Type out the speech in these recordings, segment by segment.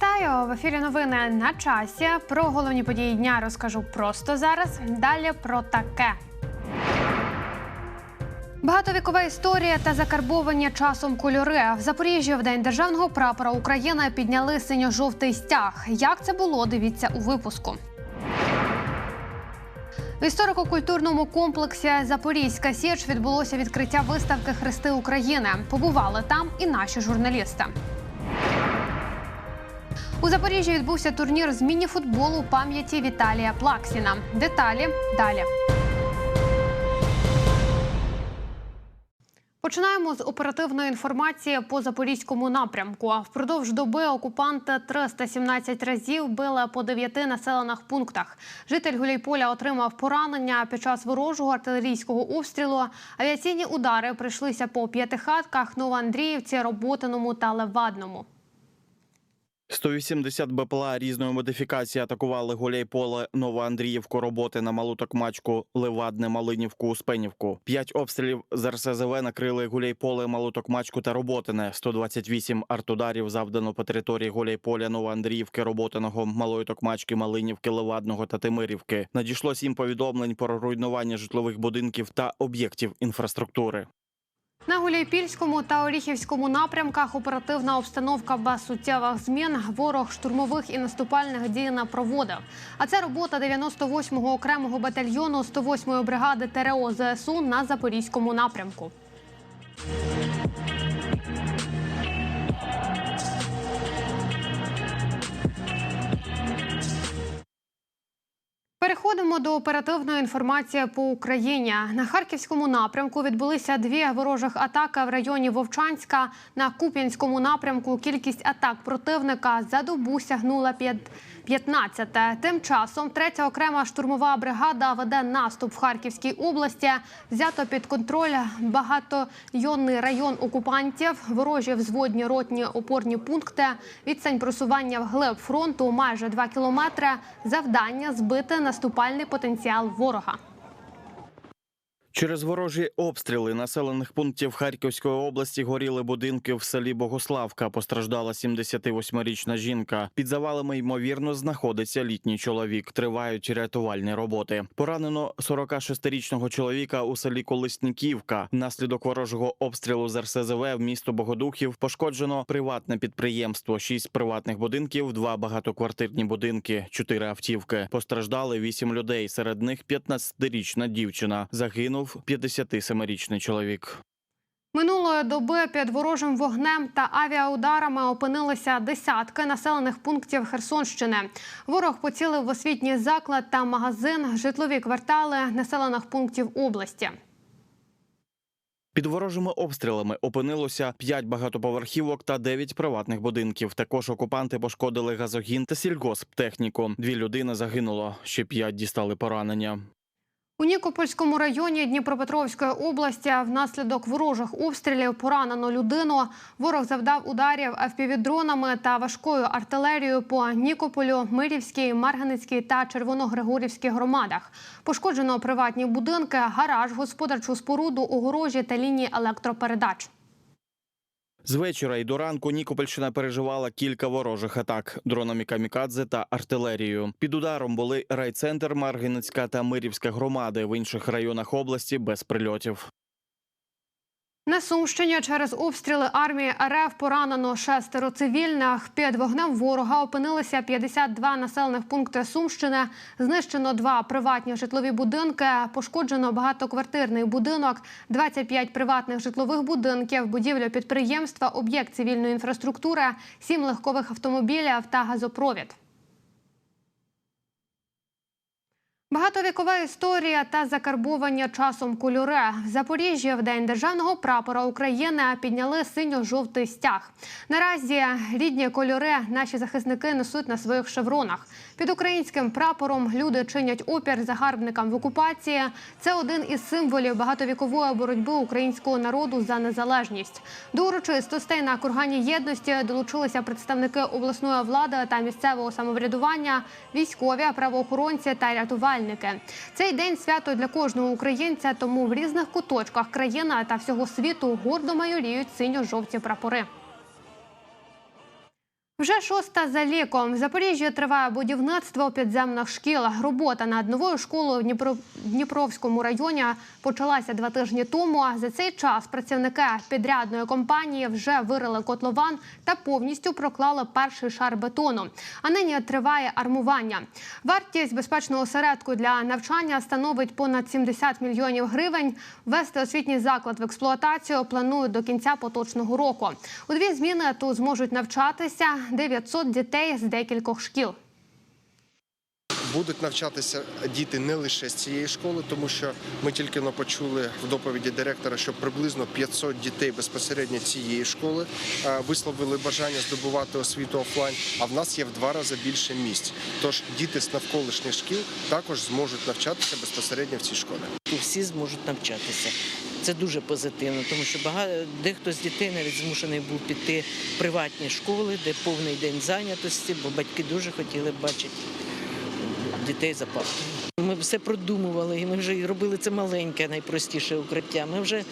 Вітаю в ефірі. Новини на часі. Про головні події дня розкажу просто зараз. Далі про таке. Багатовікова історія та закарбовані часом кольори в Запоріжжі в день державного прапора України підняли синьо-жовтий стяг. Як це було? Дивіться у випуску. В історико-культурному комплексі Запорізька Січ відбулося відкриття виставки Хрести України. Побували там і наші журналісти. У Запоріжжі відбувся турнір з міні-футболу пам'яті Віталія Плаксіна. Деталі далі. Починаємо з оперативної інформації по запорізькому напрямку. Впродовж доби окупанти 317 разів били по дев'яти населених пунктах. Житель Гуляйполя отримав поранення під час ворожого артилерійського обстрілу. Авіаційні удари прийшлися по п'ятихатках, Новоандріївці, Роботиному та Левадному. 180 БПЛА різної модифікації атакували Гуляйполе, Новоандріївку, роботи на Малу Токмачку, Левадне, Малинівку, Успенівку. П'ять обстрілів з РСЗВ накрили Гуляйполе, Малу Токмачку та Роботине. 128 артударів завдано по території Гуляйполя, Новоандріївки, Роботиного, Малої Токмачки, Малинівки, Левадного та Тимирівки. Надійшло сім повідомлень про руйнування житлових будинків та об'єктів інфраструктури. На Гуляйпільському та Оріхівському напрямках оперативна обстановка без суттєвих змін. Ворог штурмових і наступальних дій не проводив. А це робота 98-го окремого батальйону 108-ї бригади ТРО ЗСУ на Запорізькому напрямку. Переходимо до оперативної інформації по Україні. На харківському напрямку відбулися дві ворожих атаки в районі Вовчанська. На Куп'янському напрямку кількість атак противника за добу сягнула 15. Тим часом третя окрема штурмова бригада веде наступ в Харківській області. Взято під контроль багатойонний район окупантів, ворожі взводні ротні опорні пункти. Відстань просування вглиб фронту майже 2 кілометри. Завдання збити наступальний потенціал ворога. Через ворожі обстріли населених пунктів Харківської області горіли будинки в селі Богославка. Постраждала 78-річна жінка. Під завалами ймовірно знаходиться літній чоловік. Тривають рятувальні роботи. Поранено 46-річного чоловіка у селі Колесніківка. Внаслідок ворожого обстрілу з РСЗВ в місто Богодухів пошкоджено приватне підприємство, шість приватних будинків, два багатоквартирні будинки, чотири автівки. Постраждали вісім людей. Серед них 15-річна дівчина. Загинув 57-річний чоловік. Минулої доби під ворожим вогнем та авіаударами опинилися десятки населених пунктів Херсонщини. Ворог поцілив в освітній заклад та магазин, житлові квартали населених пунктів області. Під ворожими обстрілами опинилося 5 багатоповерхівок та 9 приватних будинків. Також окупанти пошкодили газогін та сільгосптехніку. Дві людини загинуло, ще 5 дістали поранення. У Нікопольському районі Дніпропетровської області внаслідок ворожих обстрілів поранено людину. Ворог завдав ударів FPV-дронами та важкою артилерією по Нікополю, Мирівській, Марганецькій та Червоногригорівській громадах. Пошкоджено приватні будинки, гараж, господарчу споруду, огорожі та лінії електропередач. З вечора і до ранку Нікопольщина переживала кілька ворожих атак дронами камікадзе та артилерією. Під ударом були райцентр Маргинецька та Мирівська громади в інших районах області без прильотів. На Сумщині через обстріли армії РФ поранено шестеро цивільних. Під вогнем ворога опинилися 52 населених пункти Сумщини. Знищено два приватні житлові будинки. Пошкоджено багатоквартирний будинок, 25 приватних житлових будинків, будівля підприємства, об'єкт цивільної інфраструктури, сім легкових автомобілів та газопровід. Багатовікова історія та закарбовані часом кольори. В Запоріжжі в день державного прапора України підняли синьо-жовтий стяг. Наразі рідні кольори наші захисники несуть на своїх шевронах. Під українським прапором люди чинять опір загарбникам в окупації. Це один із символів багатовікової боротьби українського народу за незалежність. До урочистостей на кургані єдності долучилися представники обласної влади та місцевого самоврядування, військові, правоохоронці та рятувальники. Цей день свято для кожного українця, тому в різних куточках країни та всього світу гордо майоріють синьо-жовті прапори. Вже шоста за ліком. В Запоріжжі триває будівництво підземних шкіл. Робота над новою школою в Дніпро... Дніпровському районі почалася два тижні тому. За цей час працівники підрядної компанії вже вирили котлован та повністю проклали перший шар бетону. А нині триває армування. Вартість безпечного осередку для навчання становить понад 70 мільйонів гривень. Ввести освітній заклад в експлуатацію планують до кінця поточного року. У дві зміни тут зможуть навчатися 900 дітей з декількох шкіл. Будуть навчатися діти не лише з цієї школи, тому що ми тільки но почули в доповіді директора, що приблизно 500 дітей безпосередньо цієї школи е, висловили бажання здобувати освіту офлайн. А в нас є в два рази більше місць. Тож діти з навколишніх шкіл також зможуть навчатися безпосередньо в цій школі. і всі зможуть навчатися. Це дуже позитивно, тому що багато дехто з дітей навіть змушений був піти в приватні школи, де повний день зайнятості, бо батьки дуже хотіли бачити дітей за партою. Ми все продумували, і ми вже робили це маленьке, найпростіше укриття. Ми вже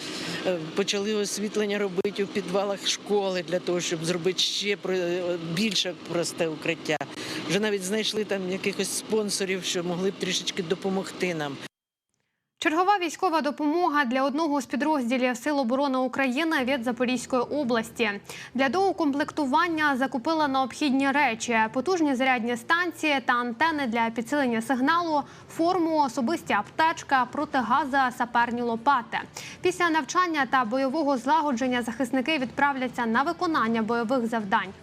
е, почали освітлення робити у підвалах школи для того, щоб зробити ще про- більше просте укриття. Вже навіть знайшли там якихось спонсорів, що могли б трішечки допомогти нам. Чергова військова допомога для одного з підрозділів Сил оборони України від Запорізької області. Для доукомплектування закупила необхідні речі: потужні зарядні станції та антени для підсилення сигналу, форму, особисті аптечка, протигаза, саперні лопати. Після навчання та бойового злагодження захисники відправляться на виконання бойових завдань.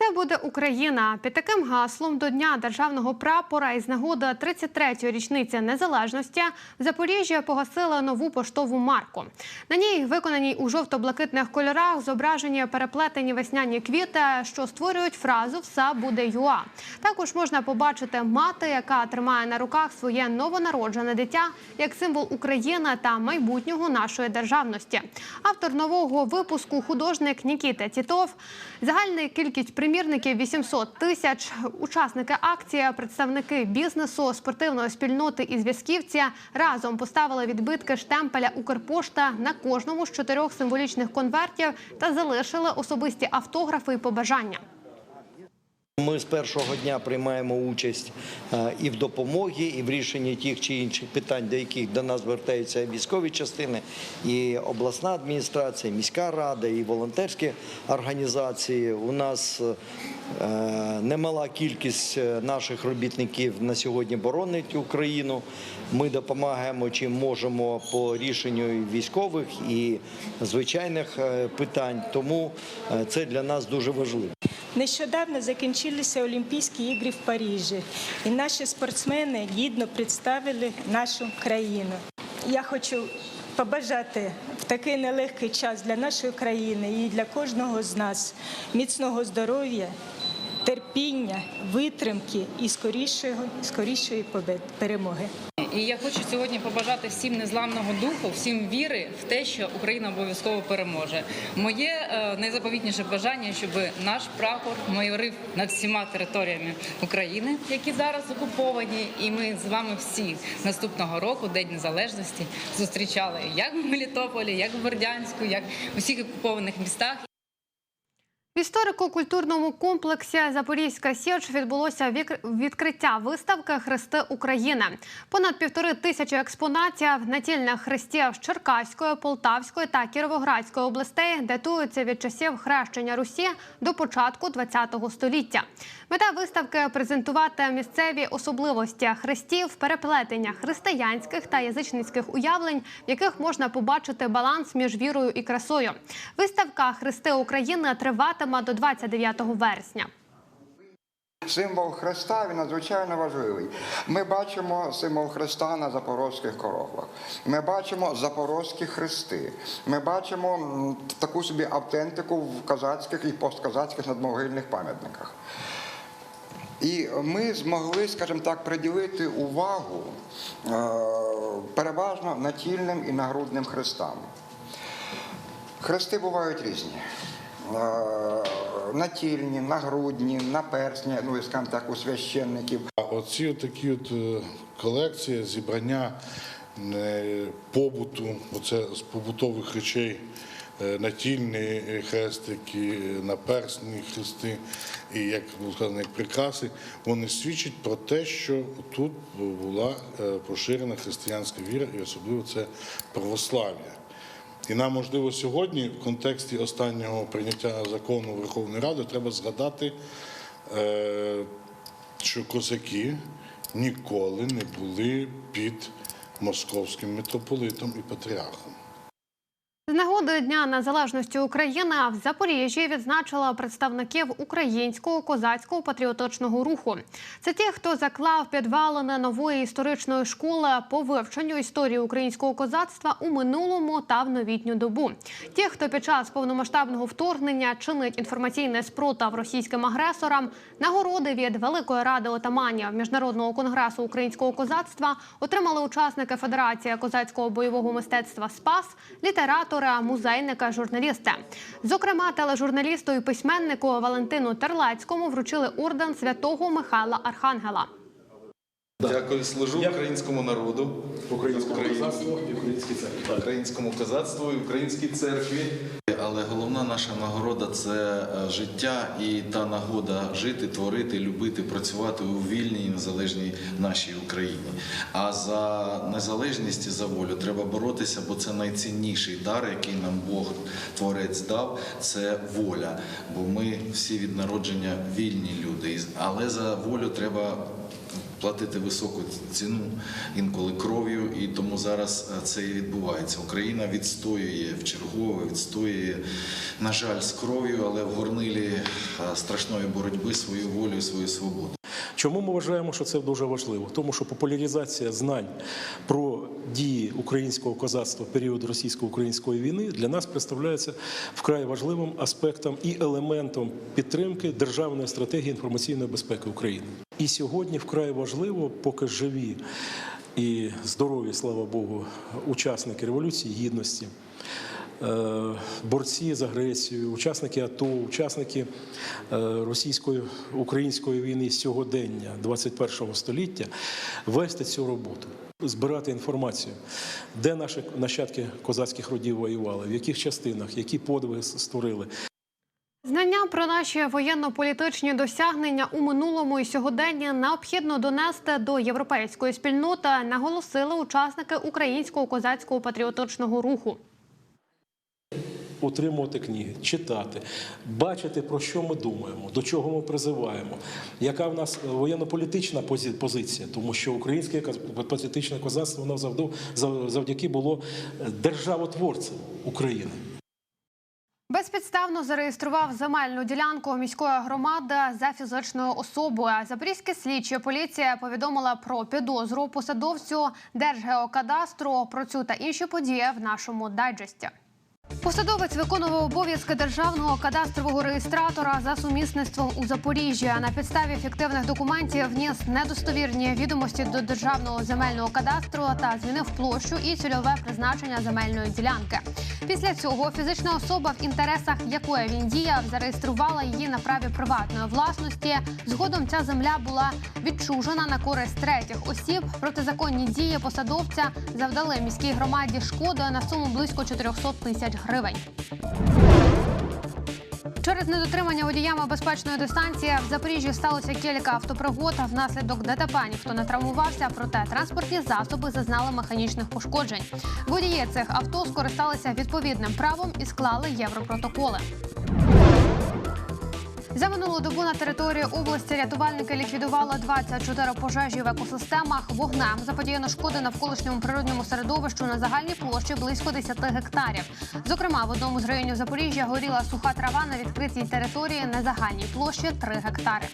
Все буде Україна. Під таким гаслом до Дня державного прапора із нагоди 33-ї річниці незалежності в Запоріжжі погасили нову поштову марку. На ній виконані у жовто-блакитних кольорах зображені переплетені весняні квіти, що створюють фразу Все буде ЮА. Також можна побачити мати, яка тримає на руках своє новонароджене дитя як символ України та майбутнього нашої державності. Автор нового випуску художник Нікіта Тітов. Загальна кількість примірників 800 тисяч. Учасники акції, представники бізнесу, спортивної спільноти і зв'язківці разом поставили відбитки штемпеля Укрпошта на кожному з чотирьох символічних конвертів та залишили особисті автографи і побажання. Ми з першого дня приймаємо участь е, і в допомогі, і в рішенні тих чи інших питань, до яких до нас звертаються військові частини, і обласна адміністрація, і міська рада, і волонтерські організації. У нас е, немала кількість е, наших робітників на сьогодні боронить Україну. Ми допомагаємо чим можемо по рішенню військових і звичайних питань. Тому це для нас дуже важливо. Нещодавно закінчилися Олімпійські ігри в Парижі, і наші спортсмени гідно представили нашу країну. Я хочу побажати в такий нелегкий час для нашої країни і для кожного з нас міцного здоров'я, терпіння, витримки і скорішої, скорішої перемоги. І я хочу сьогодні побажати всім незламного духу, всім віри в те, що Україна обов'язково переможе. Моє е, найзаповітніше бажання, щоб наш прапор майорив над всіма територіями України, які зараз окуповані, і ми з вами всі наступного року, День Незалежності, зустрічали як в Мелітополі, як в Бердянську, як в усіх окупованих містах. В історико-культурному комплексі Запорізька Січ відбулося відкриття виставки Хрести України. Понад півтори тисячі експонатів натільних хрестів з Черкаської, Полтавської та Кіровоградської областей датуються від часів хрещення Русі до початку ХХ століття. Мета виставки презентувати місцеві особливості хрестів, переплетення християнських та язичницьких уявлень, в яких можна побачити баланс між вірою і красою. Виставка Хрести України триватиме до 29 вересня. Символ Христа він надзвичайно важливий. Ми бачимо символ Христа на запорозьких короглах. Ми бачимо запорозькі хрести. Ми бачимо таку собі автентику в казацьких і постказацьких надмогильних пам'ятниках. І ми змогли, скажімо так, приділити увагу е, переважно натільним і нагрудним хрестам. Хрести бувають різні. Натільні, нагрудні, наперсні, ну і скажімо так, у священників. А Оці такі от е, колекції, зібрання е, побуту, оце з побутових речей е, натільні хрестики, наперсні хрести, і як було сказано, як прикраси, вони свідчать про те, що тут була поширена християнська віра, і особливо це православ'я. І нам, можливо, сьогодні в контексті останнього прийняття закону Верховної Ради треба згадати, е, що козаки ніколи не були під московським митрополитом і патріархом. З нагоди Дня Незалежності України в Запоріжжі відзначила представників українського козацького патріотичного руху. Це ті, хто заклав підвалини нової історичної школи по вивченню історії українського козацтва у минулому та в новітню добу. Ті, хто під час повномасштабного вторгнення чинить інформаційний спротив російським агресорам, нагороди від Великої ради отаманів міжнародного конгресу українського козацтва отримали учасники Федерації козацького бойового мистецтва Спас, літератори, музейника, журналіста. Зокрема, тележурналісту і письменнику Валентину Терлацькому вручили орден святого Михайла Архангела. Дякую, служу українському народу, українському козацтву, українському козацтву і українській церкві. Але головна наша нагорода це е, життя і та нагода жити, творити, любити, працювати у вільній і незалежній нашій Україні. А за незалежність і за волю треба боротися, бо це найцінніший дар, який нам Бог Творець дав, це воля. Бо ми всі від народження вільні люди. Але за волю треба платити високу ціну інколи кров'ю, і тому зараз е, це і відбувається. Україна відстоює в чергове, відстоює, на жаль, з кров'ю, але в горнилі е, страшної боротьби свою волю і свою свободу. Чому ми вважаємо, що це дуже важливо? Тому що популяризація знань про дії українського козацтва в період російсько-української війни для нас представляється вкрай важливим аспектом і елементом підтримки державної стратегії інформаційної безпеки України. І сьогодні вкрай важливо, поки живі і здорові, слава Богу, учасники революції гідності. е, Борці з агресією, учасники АТО, учасники е, російсько-української війни сьогодення 21 століття вести цю роботу, збирати інформацію, де наші нащадки козацьких родів воювали, в яких частинах, які подвиги створили, Знання про наші воєнно-політичні досягнення у минулому і сьогоденні необхідно донести до європейської спільноти, наголосили учасники українського козацького патріотичного руху. отримувати книги, читати, бачити, про що ми думаємо, до чого ми призиваємо, яка в нас воєнно-політична позиція, тому що українське патріотичне козацтво воно завдяки було державотворцем України. Безпідставно зареєстрував земельну ділянку міської громади за фізичною особою. Запорізькі слідчі поліція повідомила про підозру посадовцю Держгеокадастру. Про цю та інші події в нашому дайджесті. Посадовець виконував обов'язки державного кадастрового реєстратора за сумісництвом у Запоріжжі. На підставі фіктивних документів вніс недостовірні відомості до державного земельного кадастру та змінив площу і цільове призначення земельної ділянки. Після цього фізична особа, в інтересах якої він діяв, зареєструвала її на праві приватної власності. Згодом ця земля була відчужена на користь третіх осіб. Протизаконні дії посадовця завдали міській громаді шкоди на суму близько 400 тисяч гривень. Через недотримання водіями безпечної дистанції в Запоріжжі сталося кілька автопригод. Внаслідок ДТП ніхто не травмувався, проте транспортні засоби зазнали механічних пошкоджень. Водії цих авто скористалися відповідним правом і склали європротоколи. За минулу добу на території області рятувальники ліквідували 24 пожежі в екосистемах. Вогнем заподіяно шкоди навколишньому природньому середовищу на загальній площі близько 10 гектарів. Зокрема, в одному з районів Запоріжжя горіла суха трава на відкритій території на загальній площі 3 гектари.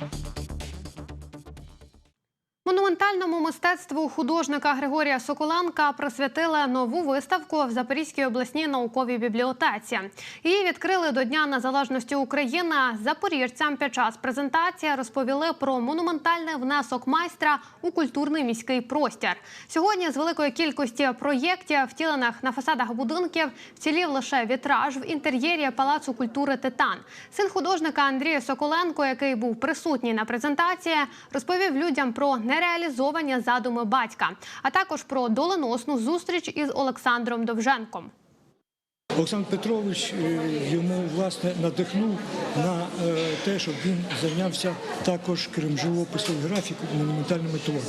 Монументальному мистецтву художника Григорія Соколенка присвятили нову виставку в Запорізькій обласній науковій бібліотеці. Її відкрили до Дня Незалежності України. Запоріжцям під час презентації розповіли про монументальний внесок майстра у культурний міський простір. Сьогодні з великої кількості проєктів, втілених на фасадах будинків, вцілів лише вітраж в інтер'єрі Палацу культури Титан. Син художника Андрій Соколенко, який був присутній на презентації, розповів людям про нереалізовані задуми батька, а також про доленосну зустріч із Олександром Довженком. Олександр Петрович е, йому власне надихнув на е, те, щоб він зайнявся також крім живопису графіку монументальними творами.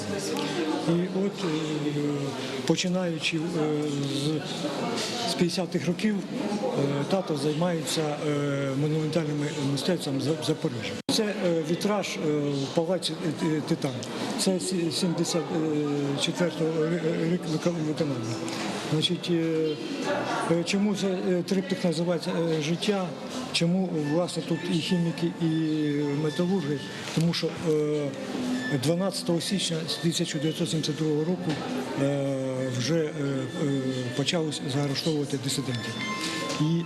І от е, починаючи з- з 50-х років тато займається монументальними мистецтвом за- в Запоріжжі. Це е, вітраж е, в палаці е, Титан. Це 74-го рік виконання. Значить, е, е, чому це е, триптих називається е, життя? Чому власне тут і хіміки, і металурги? Тому що е, 12 січня 1972 року е, вже е, е, почалось заарештовувати дисидентів. І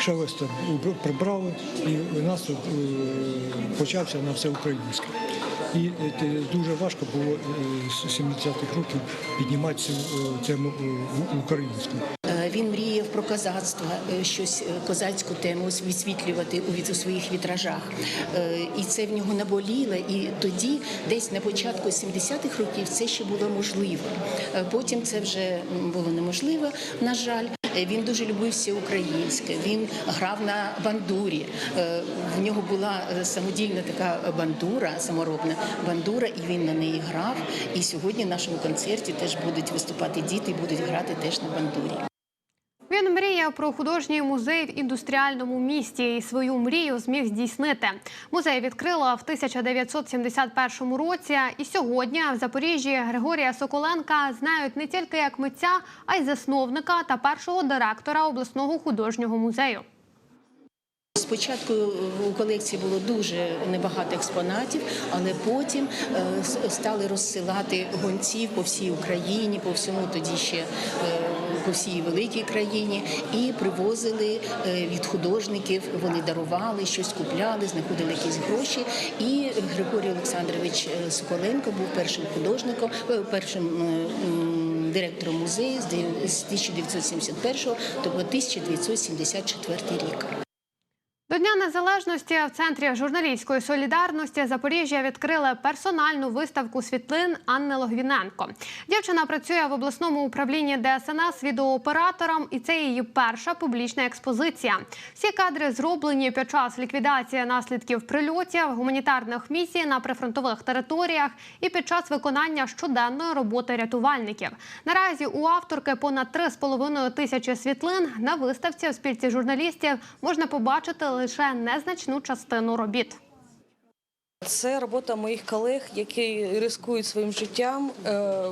Шелеста прибрали, і у нас е, почався на все українське. І дуже важко було з 70-х років піднімати цю тему українську. Він мріяв про козацтво, е, щось е, козацьку тему висвітлювати у своїх вітражах. Е, І це в нього наболіло. І тоді, десь на початку 70-х років, це ще було можливо. Потім це вже було неможливо, на жаль. Він дуже любив все українське. Він грав на бандурі. В нього була самодільна така бандура, саморобна бандура, і він на неї грав. І сьогодні в нашому концерті теж будуть виступати діти, і будуть грати теж на бандурі. Він мріяв про художній музей в індустріальному місті і свою мрію зміг здійснити. Музей відкрила в 1971 році. І сьогодні в Запоріжжі Григорія Соколенка знають не тільки як митця, а й засновника та першого директора обласного художнього музею. Спочатку у колекції було дуже небагато експонатів, але потім е, стали розсилати гонців по всій Україні, по всьому тоді ще е, по всій великій країні, і привозили е, від художників. Вони дарували щось, купляли, знаходили якісь гроші. І Григорій Олександрович е, Соколенко був першим художником, е, першим директором музею з де- з 1971 по 1974 рік. До Дня Незалежності в центрі журналістської солідарності Запоріжжя відкрили персональну виставку світлин Анни Логвіненко. Дівчина працює в обласному управлінні ДСНС відеооператором, і це її перша публічна експозиція. Всі кадри зроблені під час ліквідації наслідків прильотів, гуманітарних місій на прифронтових територіях і під час виконання щоденної роботи рятувальників. Наразі у авторки понад 3,5 тисячі світлин на виставці в спільці журналістів можна побачити лише незначну частину робіт. Це робота моїх колег, які ризикують своїм життям е,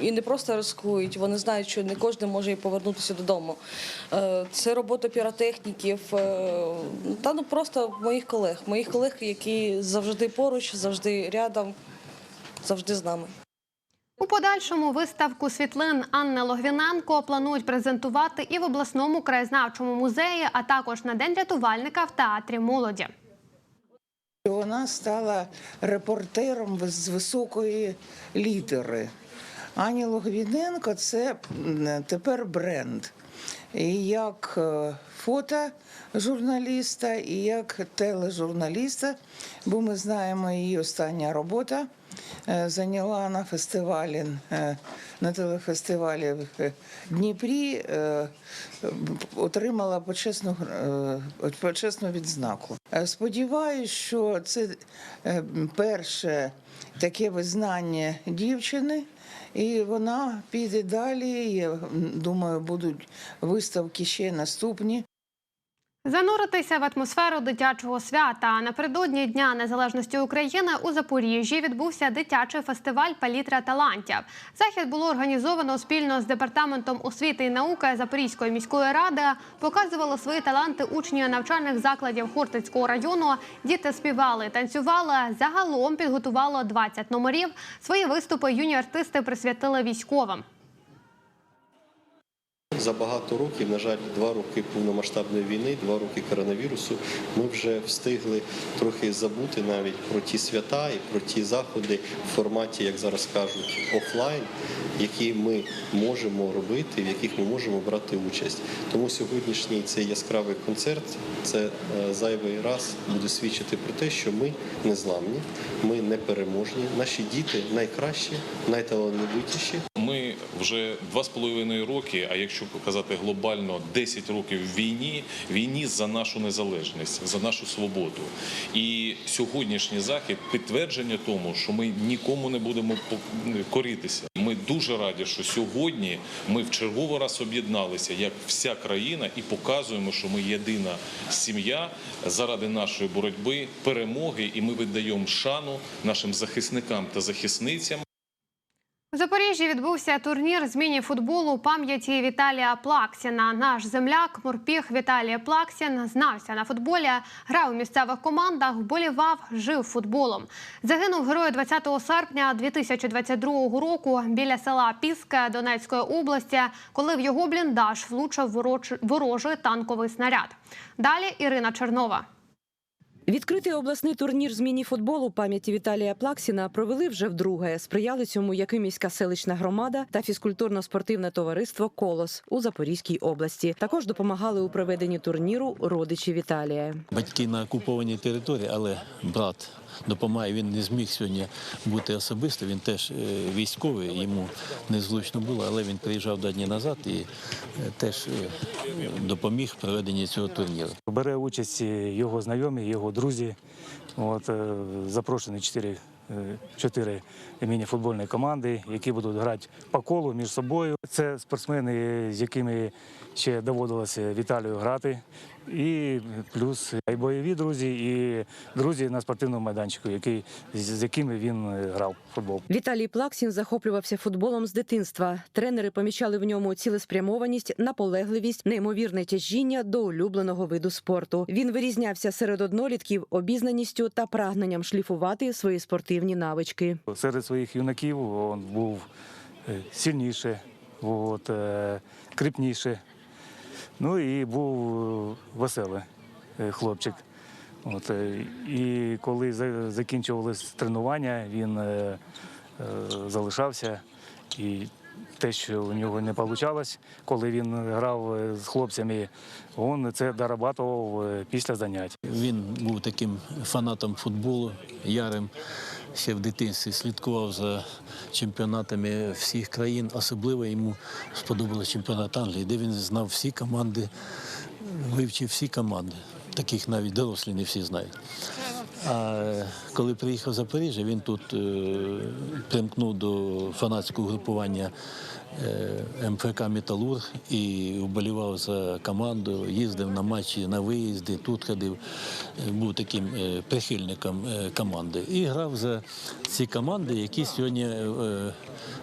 і не просто ризикують, вони знають, що не кожен може і повернутися додому. Е, Це робота піротехніків е, та ну просто моїх колег, моїх колег, які завжди поруч, завжди рядом, завжди з нами. У подальшому виставку світлин Анни Логвіненко планують презентувати і в обласному краєзнавчому музеї, а також на день рятувальника в театрі молоді. Вона стала репортером з високої літери. Ані Логвіненко це тепер бренд. І як е, фотожурналіста, і як тележурналіста, бо ми знаємо її остання робота. Е, Зайняла на фестивалі е, на телефестивалі в е, Дніпрі, отримала почесну, почесну відзнаку. Сподіваюсь, що це перше таке визнання дівчини, і вона піде далі. Я думаю, будуть виставки ще наступні. Зануритися в атмосферу дитячого свята напередодні Дня Незалежності України у Запоріжжі відбувся дитячий фестиваль Палітра талантів. Захід було організовано спільно з департаментом освіти і науки Запорізької міської ради. Показували свої таланти учні навчальних закладів Хортицького району. Діти співали, танцювали. Загалом підготувало 20 номерів. Свої виступи юні артисти присвятили військовим. За багато років, на жаль, два роки повномасштабної війни, два роки коронавірусу, ми вже встигли трохи забути навіть про ті свята і про ті заходи в форматі, як зараз кажуть, офлайн, які ми можемо робити, в яких ми можемо брати участь. Тому сьогоднішній цей яскравий концерт це е, зайвий раз буде свідчити про те, що ми незламні, ми непереможні, наші діти найкращі, найталановитіші. Ми вже два з половиною роки, а якщо казати глобально 10 років війні, війні за нашу незалежність, за нашу свободу. І сьогоднішній захід підтвердження тому, що ми нікому не будемо коритися. Ми дуже раді, що сьогодні ми в черговий раз об'єдналися як вся країна і показуємо, що ми єдина сім'я заради нашої боротьби, перемоги, і ми віддаємо шану нашим захисникам та захисницям. У Запоріжжі відбувся турнір з міні-футболу пам'яті Віталія Плаксіна. Наш земляк, морпіг Віталій Плаксін, знався на футболі, грав у місцевих командах, вболівав, жив футболом. Загинув герой 20 серпня 2022 року біля села Піске Донецької області, коли в його бліндаж влучив ворож- ворожий танковий снаряд. Далі Ірина Чернова. Відкритий обласний турнір з міні-футболу пам'яті Віталія Плаксіна провели вже вдруге. Сприяли цьому Якимівська селищна громада та фізкультурно-спортивне товариство Колос у Запорізькій області. Також допомагали у проведенні турніру родичі Віталія. Батьки на окупованій території, але брат допомагає. Він не зміг сьогодні бути особисто. Він теж е, військовий, йому незручно було, але він приїжджав два дні назад і е, теж е, допоміг в проведенні цього турніру. Бере участь його знайомі, його друзі. От, запрошені чотири, чотири міні-футбольні команди, які будуть грати по колу між собою. Це спортсмени, з якими ще доводилося Віталію грати. І плюс і бойові друзі, і друзі на спортивному майданчику, який, з якими він е, грав в футбол. Віталій Плаксін захоплювався футболом з дитинства. Тренери помічали в ньому цілеспрямованість, наполегливість, неймовірне тяжіння до улюбленого виду спорту. Він вирізнявся серед однолітків обізнаністю та прагненням шліфувати свої спортивні навички. Серед своїх юнаків він був е, сильніше, от, е, кріпніше. Ну і був е, веселий е, хлопчик. От, е, і коли за- закінчувалось тренування, він залишався. І те, що у нього не вийшло, коли він грав з хлопцями, він це дорабатував після занять. Він був таким фанатом футболу, ярим. Ще в дитинстві слідкував за чемпіонатами всіх країн. Особливо йому сподобався чемпіонат Англії, де він знав всі команди, вивчив всі команди. Таких навіть дорослі не всі знають. А коли приїхав в Запоріжжя, він тут е, примкнув до фанатського групування МФК Металург і вболівав за команду, їздив на матчі, на виїзди, тут ходив, е, був таким е, прихильником е, команди. І грав за ці команди, які сьогодні е,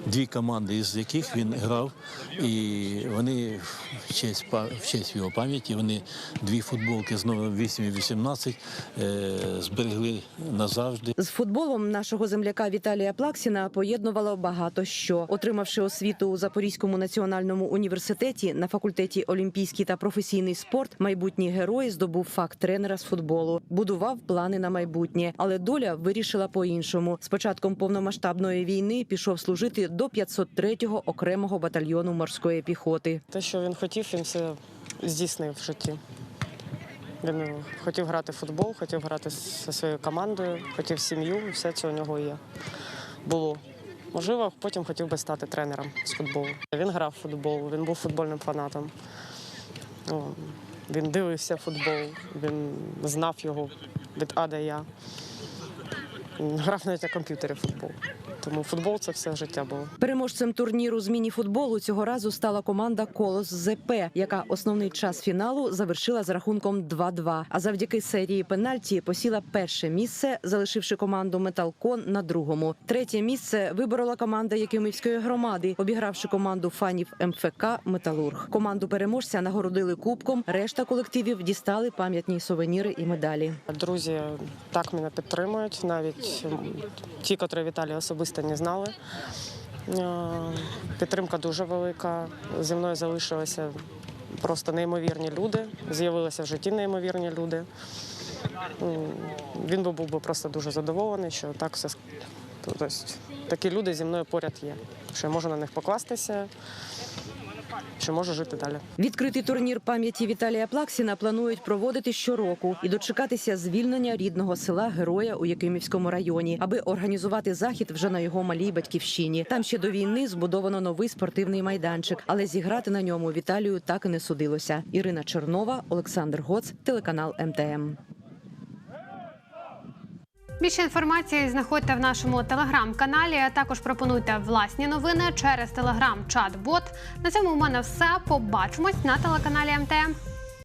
дві команди, із яких він грав, і вони в честь, в честь його пам'яті, вони дві футболки з номером 8 і 18 е, зберегли назавжди. З футболом нашого земляка Віталія Плаксіна поєднувало багато що. Отримавши освіту у Запорізькому національному університеті на факультеті Олімпійський та професійний спорт, майбутній герой здобув факт тренера з футболу, будував плани на майбутнє, але доля вирішила по-іншому. З початком повномасштабної війни пішов служити до 503-го окремого батальйону морської піхоти. Те, що він хотів, він все здійснив в житті. Він е, хотів грати в футбол, хотів грати зі своєю командою, хотів сім'ю, все це у нього є. Було. Можливо, потім хотів би стати тренером з футболу. Він грав в футбол, він був футбольним фанатом. Він дивився футбол, він знав його від А до Я. Грав навіть на комп'ютері футбол. Тому футбол це все життя було. Переможцем турніру з міні-футболу цього разу стала команда Колос ЗП, яка основний час фіналу завершила з рахунком 2-2. А завдяки серії пенальті посіла перше місце, залишивши команду Металкон на другому. Третє місце виборола команда Якимівської громади, обігравши команду фанів МФК Металург. Команду переможця нагородили кубком. Решта колективів дістали пам'ятні сувеніри і медалі. Друзі так мене підтримують, навіть ті, котрі Віталія особисто не знали. Е, Підтримка дуже велика. Зі мною залишилися просто неймовірні люди. З'явилися в житті неймовірні люди. Він би був би просто дуже задоволений, що так все тобто, такі люди зі мною поряд є. Що я можу на них покластися. Що можу жити далі. Відкритий турнір пам'яті Віталія Плаксіна планують проводити щороку і дочекатися звільнення рідного села Героя у Якимівському районі, аби організувати захід вже на його малій батьківщині. Там ще до війни збудовано новий спортивний майданчик, але зіграти на ньому Віталію так і не судилося. Ірина Чернова, Олександр Гоц, телеканал МТМ. Більше інформації знаходьте в нашому телеграм-каналі. Також пропонуйте власні новини через телеграм-чат-бот. На цьому у мене все. Побачимось на телеканалі МТМ.